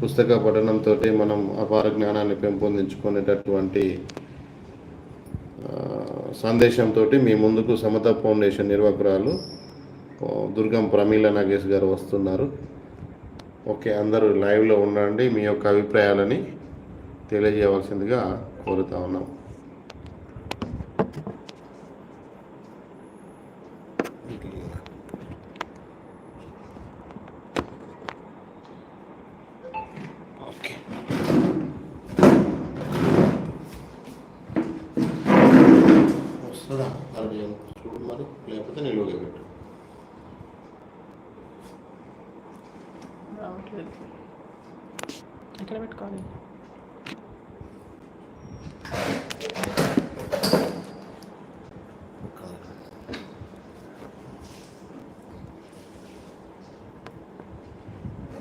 పుస్తక పఠనంతో మనం అపార జ్ఞానాన్ని పెంపొందించుకునేటటువంటి సందేశంతో మీ ముందుకు సమత ఫౌండేషన్ నిర్వాహకురాలు దుర్గం ప్రమీల నాగేష్ గారు వస్తున్నారు. ఓకే అందరూ లైవ్లో ఉండండి మీ యొక్క అభిప్రాయాలని తెలియజేయవలసిందిగా కోరుతా ఉన్నాం ఓకే వస్తుందా అది చూడు మరి లేకపోతే నిలువగా పెట్టు రావట్లేదు ఎక్కడ పెట్టుకోవాలి.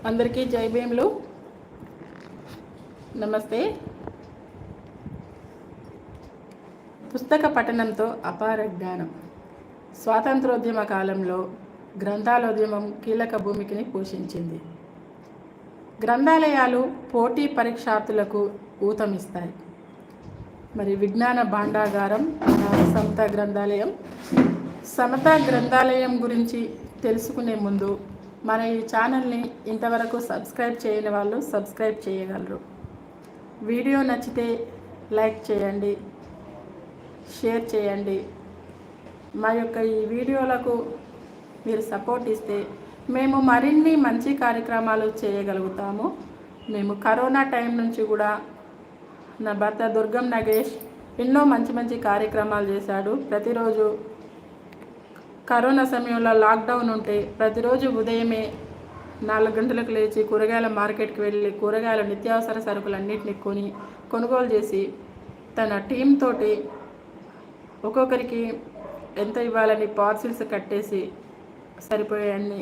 అందరికీ జై భీములు. నమస్తే. పుస్తక పఠనంతో అపార జ్ఞానం. స్వాతంత్రోద్యమ కాలంలో గ్రంథాలోద్యమం కీలక భూమికిని పోషించింది. గ్రంథాలయాలు పోటీ పరీక్షార్థులకు ఊతమిస్తాయి. మరి విజ్ఞాన భాండాగారం సమత గ్రంథాలయం. సమత గ్రంథాలయం గురించి తెలుసుకునే ముందు మన ఈ ఛానల్ని ఇంతవరకు సబ్స్క్రైబ్ చేయని వాళ్ళు సబ్స్క్రైబ్ చేయగలరు. వీడియో నచ్చితే లైక్ చేయండి షేర్ చేయండి. మా యొక్క ఈ వీడియోలకు మీరు సపోర్ట్ ఇస్తే మేము మరిన్ని మంచి కార్యక్రమాలు చేయగలుగుతాము. మేము కరోనా టైం నుంచి కూడా నా భర్త దుర్గం నగేష్ ఎన్నో మంచి మంచి కార్యక్రమాలు చేశాడు. ప్రతిరోజు కరోనా సమయంలో లాక్డౌన్ ఉంటే ప్రతిరోజు ఉదయమే నాలుగు గంటలకు లేచి కూరగాయల మార్కెట్కి వెళ్ళి కూరగాయల నిత్యావసర సరుకులన్నింటినీ కొని కొనుగోలు చేసి తన టీం తోటి ఒక్కొక్కరికి ఎంత ఇవ్వాలని పార్సిల్స్ కట్టేసి సరిపోయాన్ని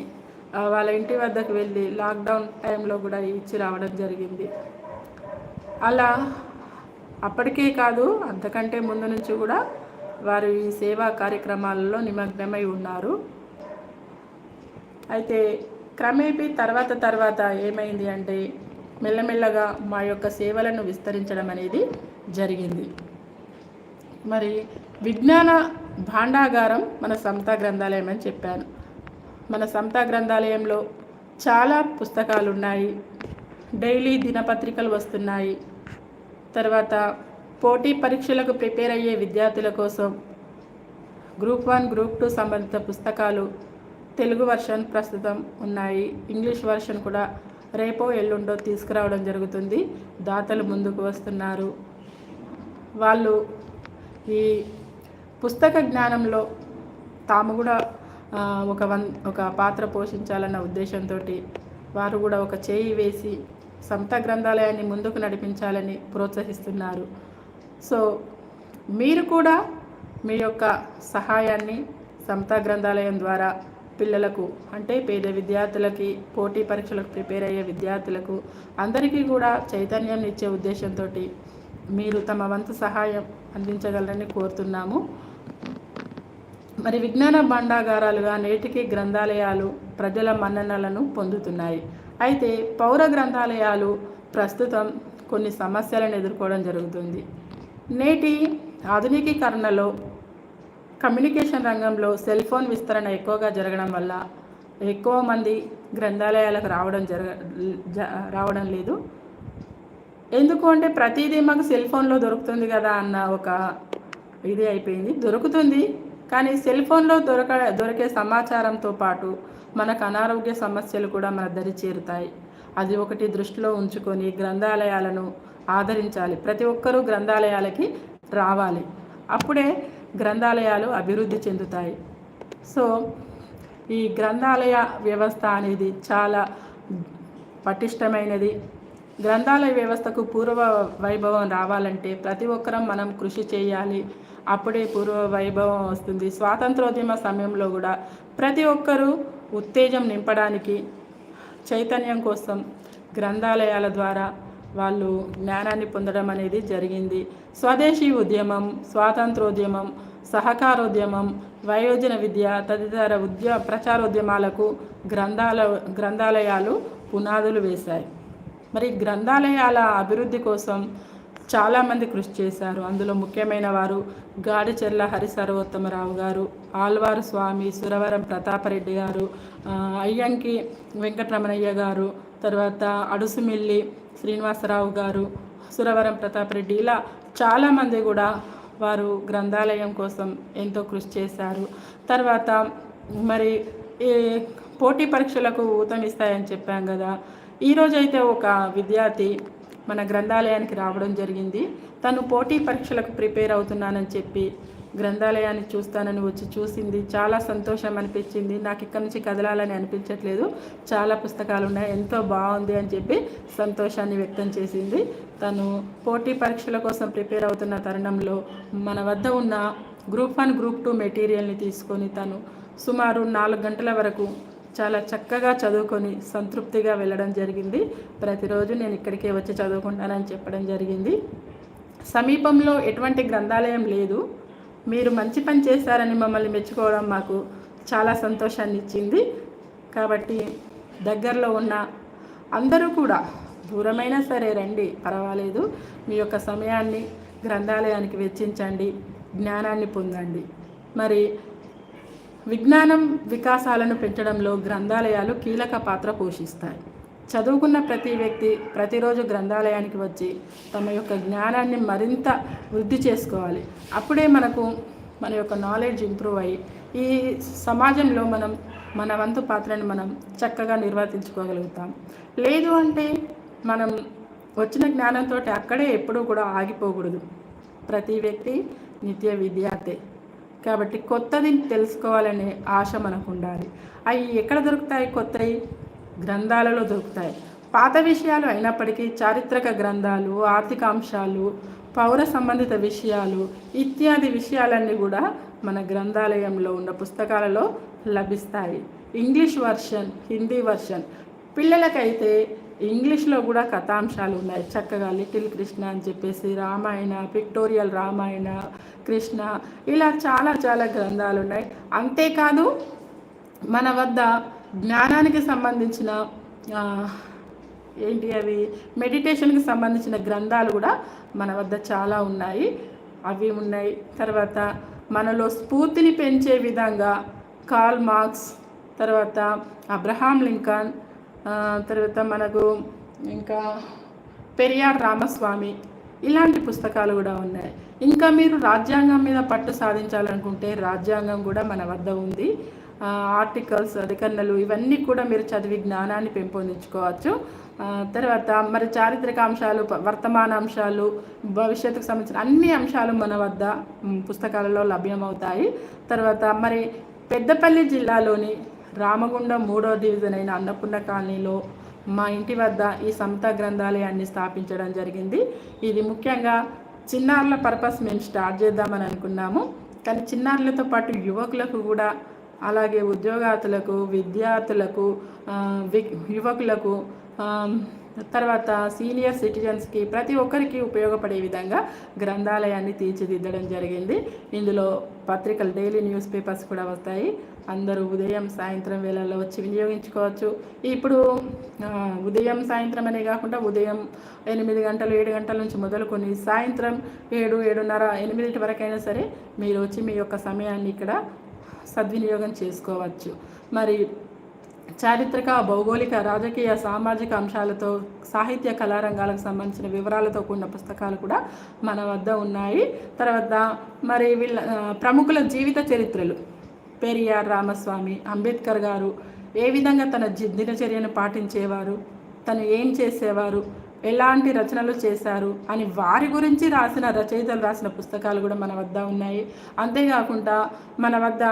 వాళ్ళ ఇంటి వద్దకు వెళ్ళి లాక్డౌన్ టైంలో కూడా ఇచ్చి రావడం జరిగింది. అలా అప్పటికే కాదు అంతకంటే ముందు నుంచి కూడా వారు ఈ సేవా కార్యక్రమాలలో నిమగ్నమై ఉన్నారు. అయితే క్రమేపీ తర్వాత తర్వాత ఏమైంది అంటే మెల్లమెల్లగా మా యొక్క సేవలను విస్తరించడం అనేది జరిగింది. మరి విజ్ఞాన భాండాగారం మన సంత గ్రంథాలయం అని చెప్పాను. మన సమతా గ్రంథాలయంలో చాలా పుస్తకాలు ఉన్నాయి డైలీ దినపత్రికలు వస్తున్నాయి. తర్వాత పోటీ పరీక్షలకు ప్రిపేర్ అయ్యే విద్యార్థుల కోసం గ్రూప్ వన్ గ్రూప్ టూ సంబంధిత పుస్తకాలు తెలుగు వర్షన్ ప్రస్తుతం ఉన్నాయి. ఇంగ్లీష్ వర్షన్ కూడా రేపో ఎల్లుండో తీసుకురావడం జరుగుతుంది. దాతలు ముందుకు వస్తున్నారు. వాళ్ళు ఈ పుస్తక జ్ఞానంలో తాము కూడా ఒక వన్ ఒక పాత్ర పోషించాలన్న ఉద్దేశంతో వారు కూడా ఒక చేయి వేసి సంత గ్రంథాలయాన్ని ముందుకు నడిపించాలని ప్రోత్సహిస్తున్నారు. సో మీరు కూడా మీ యొక్క సహాయాన్ని సమత గ్రంథాలయం ద్వారా పిల్లలకు అంటే పేద విద్యార్థులకి పోటీ పరీక్షలకు ప్రిపేర్ అయ్యే విద్యార్థులకు అందరికీ కూడా చైతన్యం ఇచ్చే ఉద్దేశంతో మీరు తమ వంతు సహాయం అందించగలరని కోరుతున్నాము. మరి విజ్ఞాన భాండాగారాలుగా నేటికి గ్రంథాలయాలు ప్రజల మన్ననలను పొందుతున్నాయి. అయితే పౌర గ్రంథాలయాలు ప్రస్తుతం కొన్ని సమస్యలను ఎదుర్కోవడం జరుగుతుంది. నేటి ఆధునికీకరణలో కమ్యూనికేషన్ రంగంలో సెల్ ఫోన్ విస్తరణ ఎక్కువగా జరగడం వల్ల ఎక్కువ మంది గ్రంథాలయాలకు రావడం జరగ రావడం లేదు. ఎందుకు అంటే ప్రతిదీ మాకు సెల్ ఫోన్లో దొరుకుతుంది కదా అన్న ఒక ఇది అయిపోయింది. దొరుకుతుంది. కానీ సెల్ ఫోన్లో దొరక దొరికే సమాచారంతో పాటు మనకు అనారోగ్య సమస్యలు కూడా మన దరి చేరుతాయి. అది ఒకటి దృష్టిలో ఉంచుకొని గ్రంథాలయాలను ఆదరించాలి. ప్రతి ఒక్కరూ గ్రంథాలయాలకి రావాలి. అప్పుడే గ్రంథాలయాలు అభివృద్ధి చెందుతాయి. సో ఈ గ్రంథాలయ వ్యవస్థ అనేది చాలా పటిష్టమైనది. గ్రంథాలయ వ్యవస్థకు పూర్వ వైభవం రావాలంటే ప్రతి ఒక్కరం మనం కృషి చేయాలి. అప్పుడే పూర్వ వైభవం వస్తుంది. స్వాతంత్రోద్యమ సమయంలో కూడా ప్రతి ఒక్కరూ ఉత్తేజం నింపడానికి చైతన్యం కోసం గ్రంథాలయాల ద్వారా వాళ్ళు జ్ఞానాన్ని పొందడం అనేది జరిగింది. స్వదేశీ ఉద్యమం స్వాతంత్రోద్యమం సహకారోద్యమం వయోజన విద్య తదితర ఉద్య ప్రచారోద్యమాలకు గ్రంథాల గ్రంథాలయాలు పునాదులు వేశాయి. మరి గ్రంథాలయాల అభివృద్ధి కోసం చాలామంది కృషి చేశారు. అందులో ముఖ్యమైన వారు గాడిచెర్ల హరిసర్వోత్తమరావు గారు ఆల్వారు స్వామి సురవరం ప్రతాపరెడ్డి గారు అయ్యంకి వెంకటరమణయ్య గారు తర్వాత అడుసుమిల్లి శ్రీనివాసరావు గారు సురవరం ప్రతాపరెడ్డి ఇలా చాలామంది కూడా వారు గ్రంథాలయం కోసం ఎంతో కృషి చేశారు. తర్వాత మరి ఈ పోటీ పరీక్షలకు ఊతమిస్తాయని చెప్పాం కదా. ఈరోజైతే ఒక విద్యార్థి మన గ్రంథాలయానికి రావడం జరిగింది. తను పోటీ పరీక్షలకు ప్రిపేర్ అవుతున్నానని చెప్పి గ్రంథాలయాన్ని చూస్తానని వచ్చి చూసింది. చాలా సంతోషం అనిపించింది. నాకు ఇక్కడ నుంచి కదలాలని అనిపించట్లేదు. చాలా పుస్తకాలు ఉన్నాయి. ఎంతో బాగుంది అని చెప్పి సంతోషాన్ని వ్యక్తం చేసింది. తను పోటీ పరీక్షల కోసం ప్రిపేర్ అవుతున్న తరుణంలో మన వద్ద ఉన్న గ్రూప్ వన్ గ్రూప్ టూ మెటీరియల్ని తీసుకొని తను సుమారు నాలుగు గంటల వరకు చాలా చక్కగా చదువుకొని సంతృప్తిగా వెళ్ళడం జరిగింది. ప్రతిరోజు నేను ఇక్కడికే వచ్చి చదువుకుంటానని చెప్పడం జరిగింది. సమీపంలో ఎటువంటి గ్రంథాలయం లేదు. మీరు మంచి పని చేశారని మమ్మల్ని మెచ్చుకోవడం మాకు చాలా సంతోషాన్ని ఇచ్చింది. కాబట్టి దగ్గరలో ఉన్న అందరూ కూడా దూరమైనా సరే రండి పర్వాలేదు. మీ యొక్క సమయాన్ని గ్రంథాలయానికి వెచ్చించండి జ్ఞానాన్ని పొందండి. మరి విజ్ఞానం వికాసాలను పెంచడంలో గ్రంథాలయాలు కీలక పాత్ర పోషిస్తాయి. చదువుకున్న ప్రతి వ్యక్తి ప్రతిరోజు గ్రంథాలయానికి వచ్చి తమ యొక్క జ్ఞానాన్ని మరింత వృద్ధి చేసుకోవాలి. అప్పుడే మనకు మన యొక్క నాలెడ్జ్ ఇంప్రూవ్ అయ్యి ఈ సమాజంలో మనం మన వంతు పాత్రని మనం చక్కగా నిర్వర్తించుకోగలుగుతాం. లేదు అంటే మనం వచ్చిన జ్ఞానంతో అక్కడే ఎప్పుడూ కూడా ఆగిపోకూడదు. ప్రతి వ్యక్తి నిత్య విద్యార్థి. కాబట్టి కొత్తది తెలుసుకోవాలనే ఆశ మనకు ఉండాలి అవి ఎక్కడ దొరుకుతాయి? కొత్తవి గ్రంథాలలో దొరుకుతాయి. పాత విషయాలు అయినప్పటికీ చారిత్రక గ్రంథాలు ఆర్థిక అంశాలు పౌర సంబంధిత విషయాలు ఇత్యాది విషయాలన్నీ కూడా మన గ్రంథాలయంలో ఉన్న పుస్తకాలలో లభిస్తాయి. ఇంగ్లీష్ వర్షన్ హిందీ వర్షన్ పిల్లలకైతే ఇంగ్లీష్లో కూడా కథాంశాలు ఉన్నాయి. చక్కగా లిటిల్ కృష్ణ అని చెప్పేసి రామాయణ పిక్టోరియల్ రామాయణ కృష్ణ ఇలా చాలా చాలా గ్రంథాలు ఉన్నాయి. అంతేకాదు మన వద్ద జ్ఞానానికి సంబంధించిన ఏంటి అవి? మెడిటేషన్కి సంబంధించిన గ్రంథాలు కూడా మన వద్ద చాలా ఉన్నాయి. అవి ఉన్నాయి. తర్వాత మనలో స్ఫూర్తిని పెంచే విధంగా కార్ల్ మార్క్స్ తర్వాత అబ్రహాం లింకన్ తర్వాత మనకు ఇంకా పెరియార్ రామస్వామి ఇలాంటి పుస్తకాలు కూడా ఉన్నాయి. ఇంకా మీరు రాజ్యాంగం మీద పట్టు సాధించాలనుకుంటే రాజ్యాంగం కూడా మన వద్ద ఉంది. ఆర్టికల్స్ అధికరణలు ఇవన్నీ కూడా మీరు చదివి జ్ఞానాన్ని పెంపొందించుకోవచ్చు. తర్వాత మరి చారిత్రక అంశాలు ప- వర్తమాన అంశాలు భవిష్యత్తుకు సంబంధించిన అన్ని అంశాలు మన వద్ద పుస్తకాలలో లభ్యమవుతాయి. తర్వాత మరి పెద్దపల్లి జిల్లాలోని రామగుండం మూడో డివిజన్ అయిన అన్నపూర్ణ కాలనీలో మా ఇంటి వద్ద ఈ సంత గ్రంథాలయాన్ని స్థాపించడం జరిగింది. ఇది ముఖ్యంగా చిన్నారుల పర్పస్ మేము స్టార్ట్ చేద్దామని అనుకున్నాము. కానీ చిన్నారులతో పాటు యువకులకు కూడా అలాగే ఉద్యోగార్థులకు విద్యార్థులకు యువకులకు తర్వాత సీనియర్ సిటిజన్స్కి ప్రతి ఒక్కరికి ఉపయోగపడే విధంగా గ్రంథాలయాన్ని తీర్చిదిద్దడం జరిగింది. ఇందులో పత్రికలు డైలీ న్యూస్ పేపర్స్ కూడా వస్తాయి. అందరూ ఉదయం సాయంత్రం వేళల్లో వచ్చి వినియోగించుకోవచ్చు. ఇప్పుడు ఉదయం సాయంత్రం అనే కాకుండా ఉదయం ఎనిమిది గంటలు ఏడు గంటల నుంచి మొదలుకొని సాయంత్రం ఏడు ఏడున్నర ఎనిమిదింటి వరకైనా సరే మీరు వచ్చి మీ యొక్క సమయాన్ని ఇక్కడ సద్వినియోగం చేసుకోవచ్చు. మరి చారిత్రక భౌగోళిక రాజకీయ సామాజిక అంశాలతో సాహిత్య కళారంగాలకు సంబంధించిన వివరాలతో కూడిన పుస్తకాలు కూడా మన వద్ద ఉన్నాయి. తర్వాత మరి వీళ్ళ ప్రముఖుల జీవిత చరిత్రలు. పెరియార్ రామస్వామి అంబేద్కర్ గారు ఏ విధంగా తన దినచర్యను పాటించేవారు? తను ఏం చేసేవారు? ఎలాంటి రచనలు చేశారు? అని వారి గురించి రాసిన రచయితలు రాసిన పుస్తకాలు కూడా మన వద్ద ఉన్నాయి. అంతేకాకుండా మన వద్ద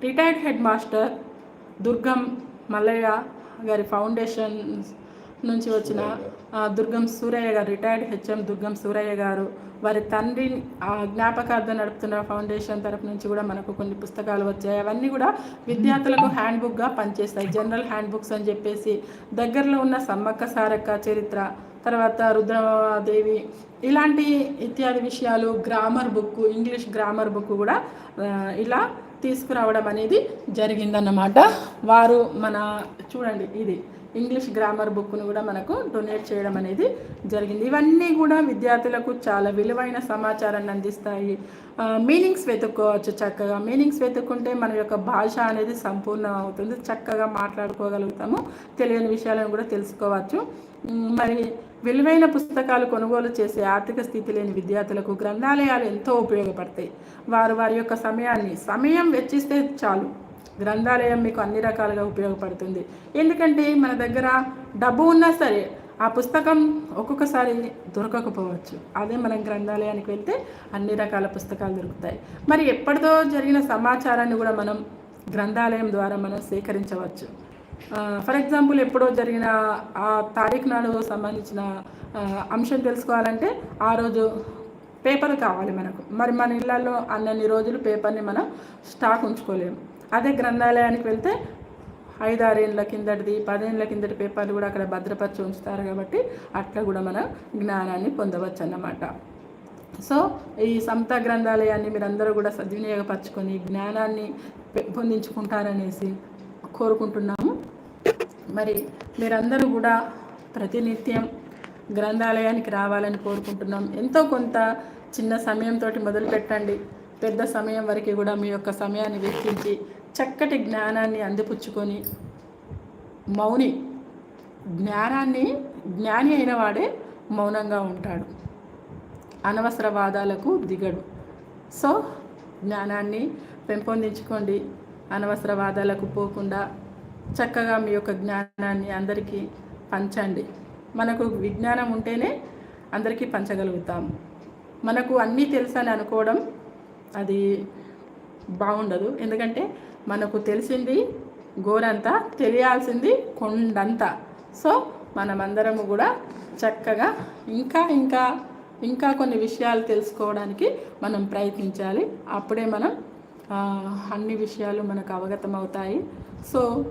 retired head master Durgam Mallaiah గారి ఫౌండేషన్ నుంచి వచ్చిన దుర్గం సూరయ్య గారు రిటైర్డ్ హెచ్ఎం దుర్గం సూరయ్య గారు వారి తండ్రి ఆ, జ్ఞాపకార్థం నడుపుతున్న ఫౌండేషన్ తరపు నుంచి కూడా మనకు కొన్ని పుస్తకాలు వచ్చాయి. అవన్నీ కూడా విద్యార్థులకు హ్యాండ్ బుక్గా పనిచేస్తాయి. జనరల్ హ్యాండ్ బుక్స్ అని చెప్పేసి దగ్గరలో ఉన్న సమ్మక్క సారక్క చరిత్ర తర్వాత రుద్రదేవి ఇలాంటి ఇత్యాది విషయాలు grammar book English grammar book కూడా ఇలా తీసుకురావడం అనేది జరిగిందన్నమాట. వారు మన చూడండి ఇది. ఇంగ్లీష్ గ్రామర్ బుక్ను కూడా మనకు డొనేట్ చేయడం అనేది జరిగింది. ఇవన్నీ కూడా విద్యార్థులకు చాలా విలువైన సమాచారాన్ని అందిస్తాయి. మీనింగ్స్ వెతుక్కోవచ్చు చక్కగా. మీనింగ్స్ వెతుక్కుంటే మన యొక్క భాష అనేది సంపూర్ణం అవుతుంది. చక్కగా మాట్లాడుకోగలుగుతాము. తెలియని విషయాలను కూడా తెలుసుకోవచ్చు. మరి విలువైన పుస్తకాలు కొనుగోలు చేసే ఆర్థిక స్థితి లేని విద్యార్థులకు గ్రంథాలయాలు ఎంతో ఉపయోగపడతాయి. వారు వారి యొక్క సమయాన్ని సమయం వెచ్చిస్తే చాలు. గ్రంథాలయం మీకు అన్ని రకాలుగా ఉపయోగపడుతుంది. ఎందుకంటే మన దగ్గర డబ్బు ఉన్నా సరే ఆ పుస్తకం ఒక్కొక్కసారి దొరకకపోవచ్చు. అదే మనం గ్రంథాలయానికి వెళ్తే అన్ని రకాల పుస్తకాలు దొరుకుతాయి. మరి ఎప్పటిదో జరిగిన సమాచారాన్ని కూడా మనం గ్రంథాలయం ద్వారా మనం సేకరించవచ్చు. ఫర్ ఎగ్జాంపుల్ ఎప్పుడో జరిగిన ఆ తారీఖు నాడు సంబంధించిన అంశం తెలుసుకోవాలంటే ఆ రోజు పేపర్ కావాలి మనకు. మరి మన ఇళ్ళల్లో అన్నన్ని రోజులు పేపర్ని మనం స్టాక్ ఉంచుకోలేము. అదే గ్రంథాలయానికి వెళ్తే ఐదారేళ్ళ కిందటిది పదేళ్ళ కిందటి పేపర్లు కూడా అక్కడ భద్రపరిచి ఉంచుతారు కాబట్టి అట్లా కూడా మనం జ్ఞానాన్ని పొందవచ్చు అన్నమాట సో ఈ సంత గ్రంథాలయాన్ని మీరందరూ కూడా సద్వినియోగపరచుకొని జ్ఞానాన్ని పెంపొందించుకుంటారనేసి కోరుకుంటున్నాము. మరి మీరందరూ కూడా ప్రతినిత్యం గ్రంథాలయానికి రావాలని కోరుకుంటున్నాం. ఎంతో కొంత చిన్న సమయంతో మొదలు పెట్టండి పెద్ద సమయం వరకు కూడా మీ యొక్క సమయాన్ని వెచ్చించి చక్కటి జ్ఞానాన్ని అందిపుచ్చుకొని మౌని జ్ఞానాన్ని జ్ఞాని అయిన వాడే మౌనంగా ఉంటాడు. అనవసర వాదాలకు దిగడు. సో జ్ఞానాన్ని పెంపొందించుకోండి. అనవసర వాదాలకు పోకుండా చక్కగా మీ యొక్క జ్ఞానాన్ని అందరికీ పంచండి. మనకు విజ్ఞానం ఉంటేనే అందరికీ పంచగలుగుతాం. మనకు అన్నీ తెలుసని అనుకోవడం అది బాగుండదు. ఎందుకంటే మనకు తెలిసింది గోరంతా తెలియాల్సింది కొండంతా. సో మనమందరము కూడా చక్కగా ఇంకా ఇంకా ఇంకా కొన్ని విషయాలు తెలుసుకోవడానికి మనం ప్రయత్నించాలి. అప్పుడే మనం అన్ని విషయాలు మనకు అవగతం అవుతాయి. సో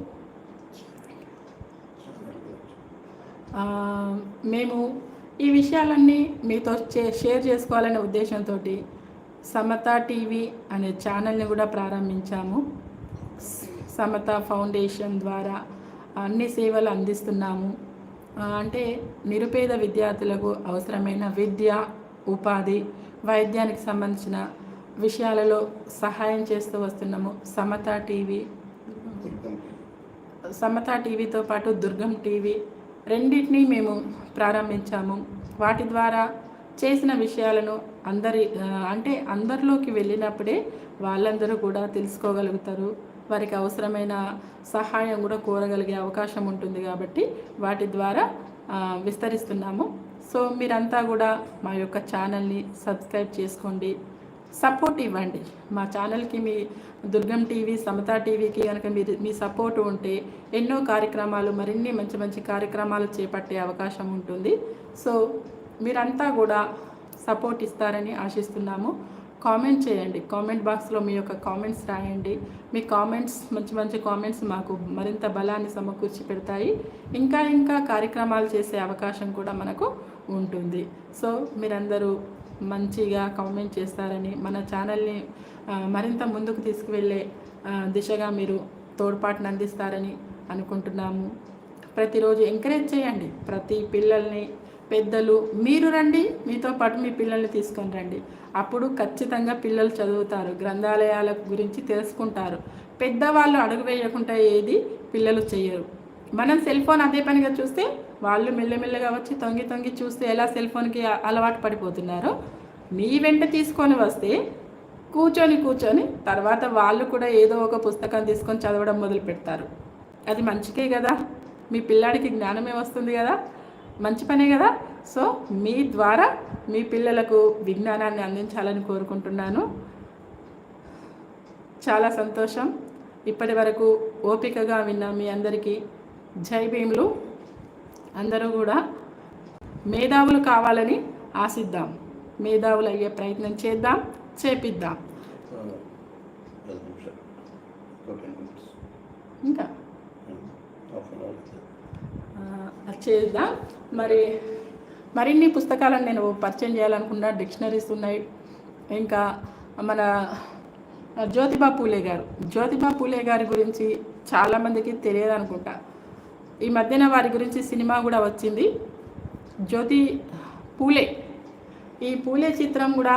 మేము ఈ విషయాలన్నీ మీతో చే- షేర్ చేసుకోవాలనే ఉద్దేశంతో సమత టీవీ అనే ఛానల్ని కూడా ప్రారంభించాము. సమత ఫౌండేషన్ ద్వారా అన్ని సేవలు అందిస్తున్నాము. అంటే నిరుపేద విద్యార్థులకు అవసరమైన విద్య ఉపాధి వైద్యానికి సంబంధించిన విషయాలలో సహాయం చేస్తూ వస్తున్నాము. సమత టీవీ. సమత టీవీతో పాటు దుర్గం టీవీ. రెండింటినీ మేము ప్రారంభించాము. వాటి ద్వారా చేసిన విషయాలను అందరి అంటే అందరిలోకి వెళ్ళినప్పుడే వాళ్ళందరూ కూడా తెలుసుకోగలుగుతారు. వారికి అవసరమైన సహాయం కూడా కోరగలిగే అవకాశం ఉంటుంది కాబట్టి వాటి ద్వారా విస్తరిస్తున్నాము. సో మీరంతా కూడా మా యొక్క ఛానల్ని సబ్స్క్రైబ్ చేసుకోండి. సపోర్ట్ ఇవ్వండి. మా ఛానల్కి మీ దుర్గం టీవీ సమతా టీవీకి కనుక మీరు మీ సపోర్ట్ ఉంటే ఎన్నో కార్యక్రమాలు మరిన్ని మంచి మంచి కార్యక్రమాలు చేపట్టే అవకాశం ఉంటుంది. సో మీరంతా కూడా సపోర్ట్ ఇస్తారని ఆశిస్తున్నాము. కామెంట్ చేయండి. కామెంట్ బాక్స్లో మీ యొక్క కామెంట్స్ రాయండి. మీ కామెంట్స్ మంచి మంచి కామెంట్స్ మాకు మరింత బలాన్ని సమకూర్చి పెడతాయి. ఇంకా ఇంకా కార్యక్రమాలు చేసే అవకాశం కూడా మనకు ఉంటుంది. సో మీరందరూ మంచిగా కామెంట్ చేస్తారని మన ఛానల్ని మరింత ముందుకు తీసుకువెళ్ళే దిశగా మీరు తోడ్పాటును అందిస్తారని అనుకుంటున్నాము. ప్రతిరోజు ఎంకరేజ్ చేయండి. ప్రతి పిల్లల్ని పెద్దలు మీరు రండి మీతో పాటు మీ పిల్లల్ని తీసుకొని రండి. అప్పుడు ఖచ్చితంగా పిల్లలు చదువుతారు గ్రంథాలయాల గురించి తెలుసుకుంటారు. పెద్దవాళ్ళు అడుగు వేయకుండా ఏది పిల్లలు చేయరు మనం సెల్ ఫోన్ అదే పనిగా చూస్తే వాళ్ళు మెల్లమెల్లగా వచ్చి తొంగి తొంగి చూస్తే ఎలా సెల్ ఫోన్కి అలవాటు పడిపోతున్నారో మీ వెంట తీసుకొని వస్తే కూర్చొని కూర్చొని తర్వాత వాళ్ళు కూడా ఏదో ఒక పుస్తకం తీసుకొని చదవడం మొదలు పెడతారు అది మంచికే కదా. మీ పిల్లాడికి జ్ఞానమే వస్తుంది కదా. మంచి పనే కదా? సో మీ ద్వారా మీ పిల్లలకు విజ్ఞానాన్ని అందించాలని కోరుకుంటున్నాను. చాలా సంతోషం. ఇప్పటి వరకు ఓపికగా విన్న మీ అందరికీ జై భీములు. అందరూ కూడా మేధావులు కావాలని ఆశిద్దాం. మేధావులు అయ్యే ప్రయత్నం చేద్దాం చేపిద్దాం. ఇంకా? చేద్దాం. మరి మరిన్ని పుస్తకాలను నేను పరిచయం చేయాలనుకున్నా డిక్షనరీస్ ఉన్నాయి. ఇంకా మన జ్యోతిబా పూలే గారు. జ్యోతిబా పూలే గారి గురించి చాలామందికి తెలియదు అనుకుంటా. ఈ మధ్యన వారి గురించి సినిమా కూడా వచ్చింది. జ్యోతి పూలే. ఈ పూలే చిత్రం కూడా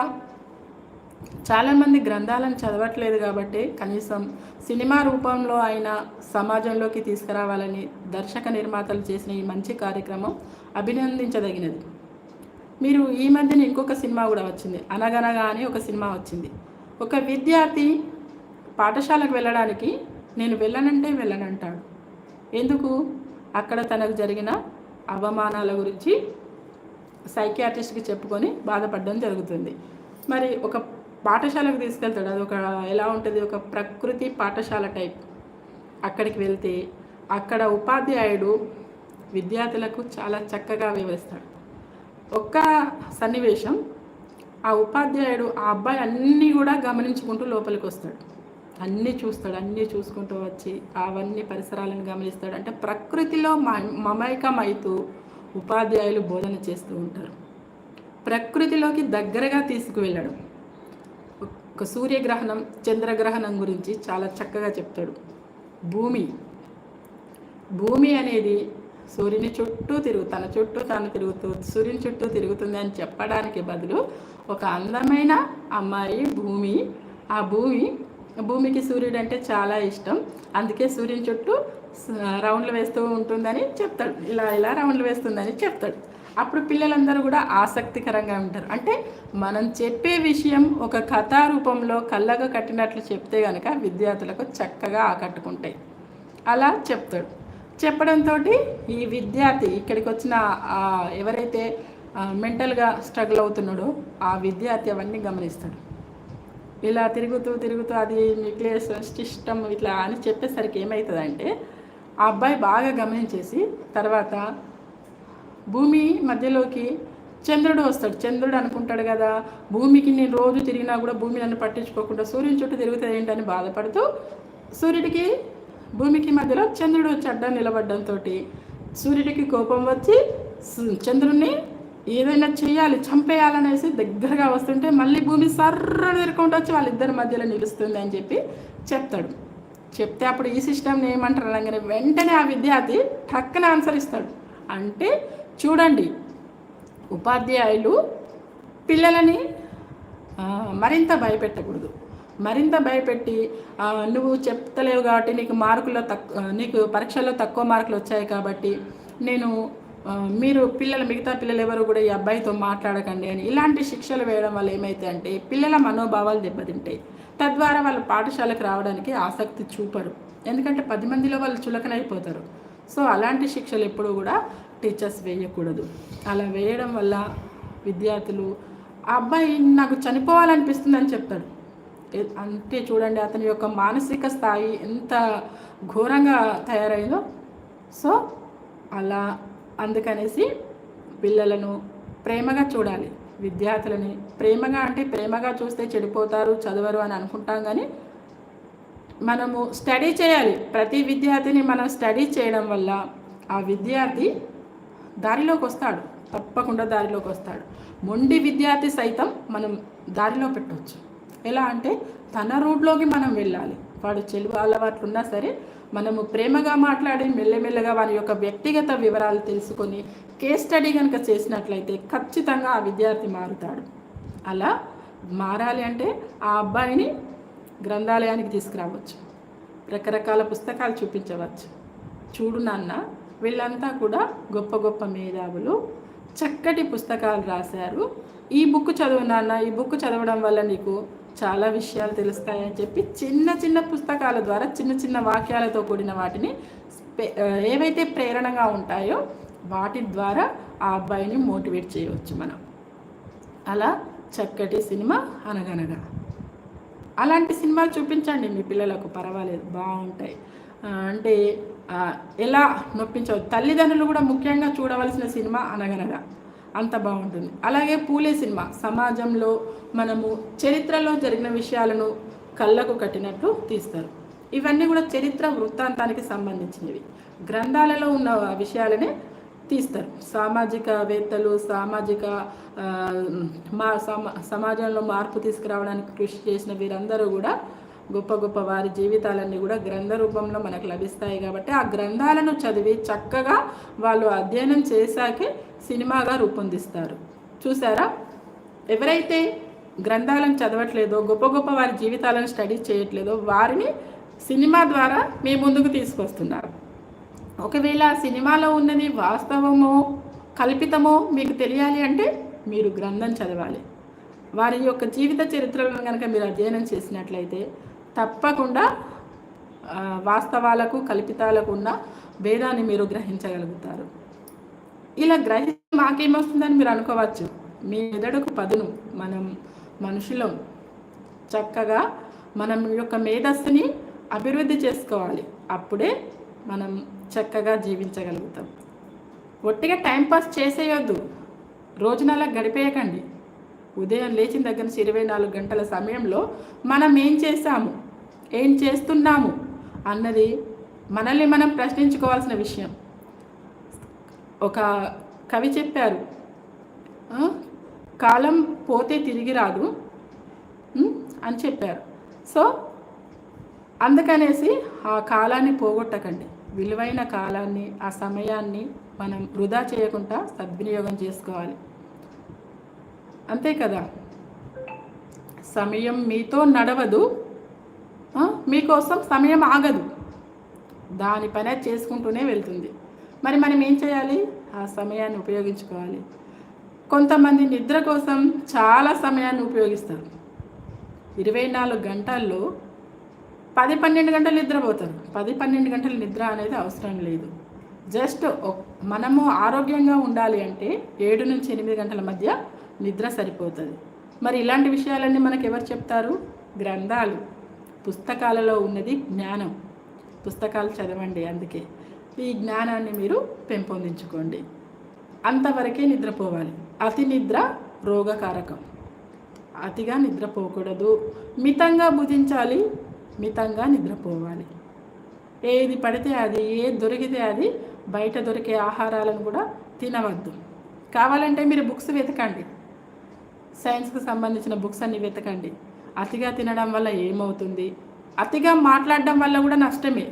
చాలామంది గ్రంథాలను చదవట్లేదు కాబట్టి కనీసం సినిమా రూపంలో అయినా సమాజంలోకి తీసుకురావాలని దర్శక నిర్మాతలు చేసిన ఈ మంచి కార్యక్రమం అభినందించదగినది. మీరు ఈ మధ్యన ఇంకొక సినిమా కూడా వచ్చింది. అనగనగా అని ఒక సినిమా వచ్చింది. ఒక విద్యార్థి పాఠశాలకు వెళ్ళడానికి నేను వెళ్ళనంటే వెళ్ళనంటాడు. ఎందుకు? అక్కడ తనకు జరిగిన అవమానాల గురించి సైకియాట్రిస్ట్కి చెప్పుకొని బాధపడడం జరుగుతుంది. మరి ఒక పాఠశాలకు తీసుకెళ్తాడు. అది ఒక ఎలా ఉంటుంది? ఒక ప్రకృతి పాఠశాల టైప్. అక్కడికి వెళ్తే అక్కడ ఉపాధ్యాయుడు విద్యార్థులకు చాలా చక్కగా వివరిస్తాడు. ఒక్క సన్నివేశం ఆ ఉపాధ్యాయుడు ఆ అబ్బాయి అన్నీ కూడా గమనించుకుంటూ లోపలికి వస్తాడు. అన్నీ చూస్తాడు అన్నీ చూసుకుంటూ వచ్చి అవన్నీ పరిసరాలను గమనిస్తాడు. అంటే ప్రకృతిలో మ- మమైకమైతూ ఉపాధ్యాయులు బోధన చేస్తూ ఉంటారు. ప్రకృతిలోకి దగ్గరగా తీసుకువెళ్ళడం. ఒక సూర్యగ్రహణం చంద్రగ్రహణం గురించి చాలా చక్కగా చెప్తాడు. భూమి భూమి అనేది సూర్యుని చుట్టూ తిరుగు తన చుట్టూ తాను తిరుగుతూ సూర్యుని చుట్టూ తిరుగుతుంది అని చెప్పడానికి బదులు ఒక అందమైన అమ్మాయి భూమి ఆ భూమి భూమికి సూర్యుడు అంటే చాలా ఇష్టం. అందుకే సూర్యుని చుట్టూ రౌండ్లు వేస్తూ ఉంటుందని చెప్తాడు. ఇలా ఇలా రౌండ్లు వేస్తుందని చెప్తాడు. అప్పుడు పిల్లలందరూ కూడా ఆసక్తికరంగా ఉంటారు. అంటే మనం చెప్పే విషయం ఒక కథా రూపంలో కళ్ళగా కట్టినట్లు చెప్తే కనుక విద్యార్థులకు చక్కగా ఆకట్టుకుంటాయి. అలా చెప్తాడు. చెప్పడంతో ఈ విద్యార్థి ఇక్కడికి వచ్చిన ఎవరైతే మెంటల్గా స్ట్రగుల్ అవుతున్నాడో ఆ విద్యార్థి అవన్నీ గమనిస్తాడు. ఇలా తిరుగుతూ తిరుగుతూ అది న్యూక్లియస్ సిస్టమ్ ఇట్లా అని చెప్పేసరికి ఏమవుతుందంటే ఆ అబ్బాయి బాగా గమనించేసి తర్వాత భూమి మధ్యలోకి చంద్రుడు వస్తాడు. చంద్రుడు అనుకుంటాడు కదా భూమికి నేను రోజు తిరిగినా కూడా భూమి నన్ను పట్టించుకోకుండా సూర్యుని చుట్టూ తిరుగుతుంది ఏంటని బాధపడుతూ సూర్యుడికి భూమికి మధ్యలో చంద్రుడు చెడ్డ నిలబడ్డంతో సూర్యుడికి కోపం వచ్చి చంద్రుడిని ఏదైనా చేయాలి చంపేయాలనేసి దగ్గరగా వస్తుంటే మళ్ళీ భూమి సర్రని ఎదుర్కొంటూ వచ్చి వాళ్ళిద్దరి మధ్యలో నిలుస్తుంది అని చెప్పి చెప్తాడు. చెప్తే అప్పుడు ఈ సిస్టమ్ని ఏమంటారు అనగానే వెంటనే ఆ విద్యార్థి టక్కన ఆన్సర్ ఇస్తాడు. అంటే చూడండి ఉపాధ్యాయులు పిల్లలని మరింత భయపెట్టకూడదు. మరింత భయపెట్టి నువ్వు చెప్తలేవు కాబట్టి నీకు మార్కులో తక్కువ నీకు పరీక్షల్లో తక్కువ మార్కులు వచ్చాయి కాబట్టి నేను మీరు పిల్లలు మిగతా పిల్లలు ఎవరు కూడా ఈ అబ్బాయితో మాట్లాడకండి అని ఇలాంటి శిక్షలు వేయడం వల్ల ఏమైతే అంటే పిల్లల మనోభావాలు దెబ్బతింటాయి. తద్వారా వాళ్ళు పాఠశాలకు రావడానికి ఆసక్తి చూపరు. ఎందుకంటే పది మందిలో వాళ్ళు చులకనైపోతారు. సో అలాంటి శిక్షలు ఎప్పుడూ కూడా టీచర్స్ వేయకూడదు. అలా వేయడం వల్ల విద్యార్థులు ఆ అబ్బాయి నాకు చనిపోవాలనిపిస్తుందని చెప్తాడు. అంటే చూడండి అతని యొక్క మానసిక స్థాయి ఎంత ఘోరంగా తయారైందో. సో అలా అందుకనేసి పిల్లలను ప్రేమగా చూడాలి. విద్యార్థులని ప్రేమగా అంటే ప్రేమగా చూస్తే చెడిపోతారు చదవరు అని అనుకుంటాం కానీ మనము స్టడీ చేయాలి. ప్రతి విద్యార్థిని మనం స్టడీ చేయడం వల్ల ఆ విద్యార్థి దారిలోకి వస్తాడు. తప్పకుండా దారిలోకి వస్తాడు. మొండి విద్యార్థి సైతం మనం దారిలో పెట్టవచ్చు ఎలా అంటే తన రూట్లోకి మనం వెళ్ళాలి. వాడు చెలువ అలవాట్లు ఉన్నా సరే మనము ప్రేమగా మాట్లాడి మెల్లమెల్లగా వారి యొక్క వ్యక్తిగత వివరాలు తెలుసుకొని కేస్ స్టడీ కనుక చేసినట్లయితే ఖచ్చితంగా ఆ విద్యార్థి మారుతాడు. అలా మారాలి అంటే ఆ అబ్బాయిని గ్రంథాలయానికి తీసుకురావచ్చు. రకరకాల పుస్తకాలు చూపించవచ్చు. చూడు నాన్న వీళ్ళంతా కూడా గొప్ప గొప్ప మేధావులు. చక్కటి పుస్తకాలు రాశారు. ఈ బుక్ చదువు నాన్న ఈ బుక్ చదవడం వల్ల నీకు చాలా విషయాలు తెలుస్తాయని చెప్పి చిన్న చిన్న పుస్తకాల ద్వారా చిన్న చిన్న వాక్యాలతో కూడిన వాటిని ఏవైతే ప్రేరణగా ఉంటాయో వాటి ద్వారా ఆ అబ్బాయిని మోటివేట్ చేయవచ్చు మనం. అలా చక్కటి సినిమా అనగనగా. అలాంటి సినిమాలు చూపించండి మీ పిల్లలకు పర్వాలేదు బాగుంటాయి. అంటే ఎలా నొప్పించవచ్చు తల్లిదండ్రులు కూడా ముఖ్యంగా చూడవలసిన సినిమా అనగనగా. అంత బాగుంటుంది. అలాగే పూలే సినిమా. సమాజంలో మనము చరిత్రలో జరిగిన విషయాలను కళ్ళకు కట్టినట్టు తీస్తారు. ఇవన్నీ కూడా చరిత్ర వృత్తాంతానికి సంబంధించినవి. గ్రంథాలలో ఉన్న విషయాలనే తీస్తారు. సామాజిక వేత్తలు సామాజిక మా సమా సమాజంలో మార్పు తీసుకురావడానికి కృషి చేసిన వీరందరూ కూడా గొప్ప గొప్ప వారి జీవితాలన్నీ కూడా గ్రంథ రూపంలో మనకు లభిస్తాయి కాబట్టి ఆ గ్రంథాలను చదివి చక్కగా వాళ్ళు అధ్యయనం చేశాకే సినిమాగా రూపొందిస్తారు. చూసారా? ఎవరైతే గ్రంథాలను చదవట్లేదో గొప్ప గొప్ప వారి జీవితాలను స్టడీ చేయట్లేదో వారిని సినిమా ద్వారా మీ ముందుకు తీసుకొస్తున్నారు. ఒకవేళ సినిమాలో ఉన్నది వాస్తవమో కల్పితమో మీకు తెలియాలి అంటే మీరు గ్రంథం చదవాలి. వారి యొక్క జీవిత చరిత్రలను కనుక మీరు అధ్యయనం చేసినట్లయితే తప్పకుండా వాస్తవాలకు కల్పితాలకు ఉన్న భేదాన్ని మీరు గ్రహించగలుగుతారు. ఇలా గ్రహి మాకేమొస్తుందని మీరు అనుకోవచ్చు. మీ మెదడుకు పదును. మనం మనుషులం. చక్కగా మనం యొక్క మేధస్సుని అభివృద్ధి చేసుకోవాలి. అప్పుడే మనం చక్కగా జీవించగలుగుతాం. ఒట్టిగా టైంపాస్ చేసేయొద్దు. రోజునలా గడిపేయకండి. ఉదయం లేచిన దగ్గర నుంచి ఇరవై నాలుగు గంటల సమయంలో మనం ఏం చేశాము? ఏం చేస్తున్నాము? అన్నది మనల్ని మనం ప్రశ్నించుకోవాల్సిన విషయం. ఒక కవి చెప్పారు కాలం పోతే తిరిగి రాదు అని చెప్పారు. సో అందుకనేసి ఆ కాలాన్ని పోగొట్టకండి. విలువైన కాలాన్ని ఆ సమయాన్ని మనం వృధా చేయకుండా సద్వినియోగం చేసుకోవాలి. అంతే కదా? సమయం మీతో నడవదు. మీకోసం సమయం ఆగదు. దాని పని చేసుకుంటూనే వెళ్తుంది. మరి మనం ఏం చేయాలి? ఆ సమయాన్ని ఉపయోగించుకోవాలి. కొంతమంది నిద్ర కోసం చాలా సమయాన్ని ఉపయోగిస్తారు. ఇరవై నాలుగు గంటల్లో పది పన్నెండు గంటలు నిద్రపోతారు. పది పన్నెండు గంటల నిద్ర అనేది అవసరం లేదు. జస్ట్ మనము ఆరోగ్యంగా ఉండాలి అంటే ఏడు నుంచి ఎనిమిది గంటల మధ్య నిద్ర సరిపోతుంది. మరి ఇలాంటి విషయాలన్నీ మనకు ఎవరు చెప్తారు? గ్రంథాలు. పుస్తకాలలో ఉన్నది జ్ఞానం. పుస్తకాలు చదవండి అందుకే. ఈ జ్ఞానాన్ని మీరు పెంపొందించుకోండి. అంతవరకే నిద్రపోవాలి. అతి నిద్ర రోగకారకం. అతిగా నిద్రపోకూడదు. మితంగా భుజించాలి. మితంగా నిద్రపోవాలి. ఏది పడితే అది ఏది దొరికితే అది బయట దొరికే ఆహారాలను కూడా తినవద్దు. కావాలంటే మీరు బుక్స్ వెతకండి. సైన్స్కి సంబంధించిన బుక్స్ అన్ని వెతకండి. అతిగా తినడం వల్ల ఏమవుతుంది? అతిగా మాట్లాడడం వల్ల కూడా నష్టమే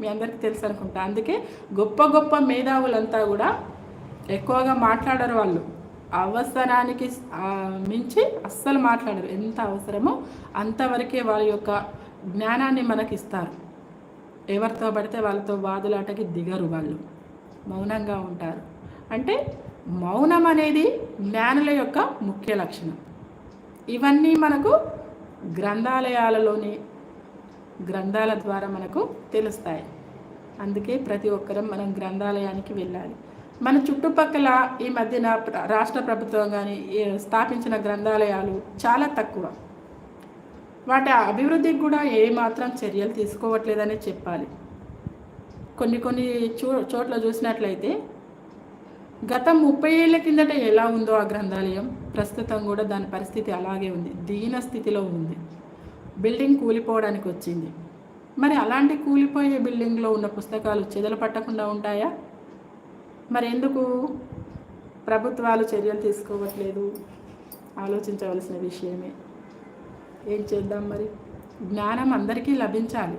మీ అందరికీ తెలుసు అనుకుంటా. అందుకే గొప్ప గొప్ప మేధావులంతా కూడా ఎక్కువగా మాట్లాడరు వాళ్ళు. అవసరానికి మించి అస్సలు మాట్లాడరు. ఎంత అవసరమో అంతవరకే వాళ్ళ యొక్క జ్ఞానాన్ని మనకి ఇస్తారు ఎవరితో పడితే వాళ్ళతో వాదులాటకి దిగరు వాళ్ళు. మౌనంగా ఉంటారు. అంటే మౌనం అనేది జ్ఞానుల యొక్క ముఖ్య లక్షణం. ఇవన్నీ మనకు గ్రంథాలయాలలోని గ్రంథాల ద్వారా మనకు తెలుస్తాయి. అందుకే ప్రతి ఒక్కరం మనం గ్రంథాలయానికి వెళ్ళాలి. మన చుట్టుపక్కల ఈ మధ్యన రాష్ట్ర ప్రభుత్వం కానీ స్థాపించిన గ్రంథాలయాలు చాలా తక్కువ. వాటి అభివృద్ధికి కూడా ఏమాత్రం చర్యలు తీసుకోవట్లేదనే చెప్పాలి. కొన్ని కొన్ని చో చోట్ల చూసినట్లయితే గత ముప్పై ఏళ్ళ కిందట ఎలా ఉందో ఆ గ్రంథాలయం ప్రస్తుతం కూడా దాని పరిస్థితి అలాగే ఉంది. దీన స్థితిలో ఉంది. బిల్డింగ్ కూలిపోవడానికి వచ్చింది. మరి అలాంటి కూలిపోయే బిల్డింగ్లో ఉన్న పుస్తకాలు చెదలు పట్టకుండా ఉంటాయా? మరి ఎందుకు? ప్రభుత్వాలు చర్యలు తీసుకోవట్లేదు. ఆలోచించవలసిన విషయమే. ఏం చేద్దాం మరి? జ్ఞానం అందరికీ లభించాలి.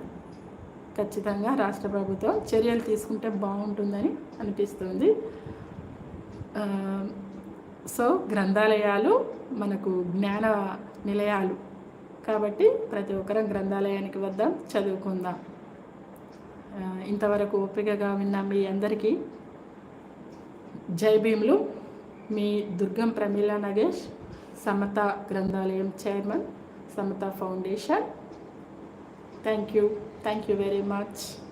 ఖచ్చితంగా రాష్ట్ర ప్రభుత్వం చర్యలు తీసుకుంటే బాగుంటుందని అనిపిస్తుంది. సో గ్రంథాలయాలు మనకు జ్ఞాన నిలయాలు. కాబట్టి ప్రతి ఒక్కరం గ్రంథాలయానికి వద్దాం చదువుకుందాం. ఇంతవరకు ఓపికగా విన్న మీ అందరికీ. జై భీములు. మీ దుర్గం ప్రమీల నగేష్ సమత గ్రంథాలయం chairman Samata foundation. Thank you. Thank you very much.